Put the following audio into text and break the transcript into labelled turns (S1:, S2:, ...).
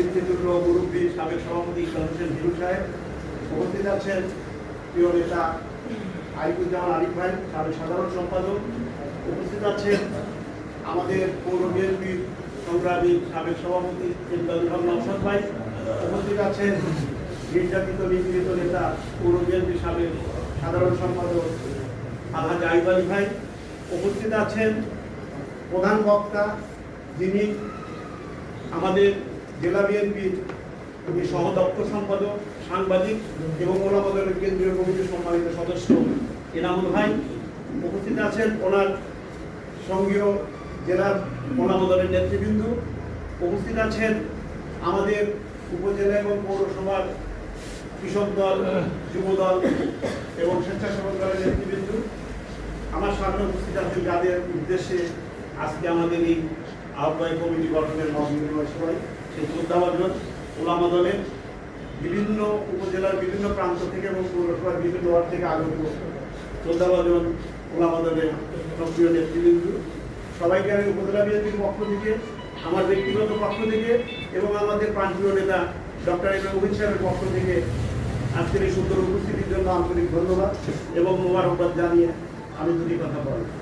S1: কীর্তিতুল্য মুরব্বী সাবেক সভাপতি ইকবাল হিরু সাহেব, উপস্থিত আছেন প্রিয় নেতা আরিফুজ্জামান আরিফ ভাই, সাবেক সাধারণ সম্পাদক, উপস্থিত আছেন আমাদের পৌর বিএনপির সংগ্রামী সাবেক সভাপতি ইমদাদুল হক নওশাদ ভাই, উপস্থিত আছেন নির্যাতিত, নিপীড়িত নেতা পৌর বিএনপির সাবেক সাধারণ সম্পাদক আলহাজ আইব আলী ভাই, উপস্থিত আছেন প্রধান বক্তা যিনি আমাদের জেলা বিএনপির উনি সহ দপ্তর সম্পাদক, সাংবাদিক এবং ওলামাদলের কেন্দ্রীয় কমিটির সম্মানিত সদস্য এনামুল ভাই উপস্থিত আছেন। ওনার সঙ্গীয় জেলার ওলামাদলের নেতৃবৃন্দ উপস্থিত আছেন। আমাদের উপজেলা এবং পৌরসভার কৃষক দল, যুব দল এবং স্বেচ্ছাসেবক দলের নেতৃবৃন্দ। আমার সামনে উপস্থিত আছেন যাদের উদ্দেশ্যে আজকে আমাদের এই আহ্বায়ক কমিটি গঠনের মত বিনিময় সভায় সেই শ্রদ্ধাভাজন ওলামা দলের বিভিন্ন উপজেলার বিভিন্ন প্রান্ত থেকে এবং পৌরসভার বিভিন্ন ওয়ার্ড থেকে আগত শ্রদ্ধাভাজন ওলামা দলের সক্রিয় নেতৃবৃন্দ। সবাইকে আমি উপজেলা বিএনপির পক্ষ থেকে, আমার ব্যক্তিগত পক্ষ থেকে এবং আমাদের প্রান্তীয় নেতা ডক্টর এম মোহিত সাহেবের পক্ষ থেকে আজকের এই সুন্দর উপস্থিতির জন্য আন্তরিক ধন্যবাদ এবং মোবারকবাদ জানিয়ে আমি দুটি কথা বলব।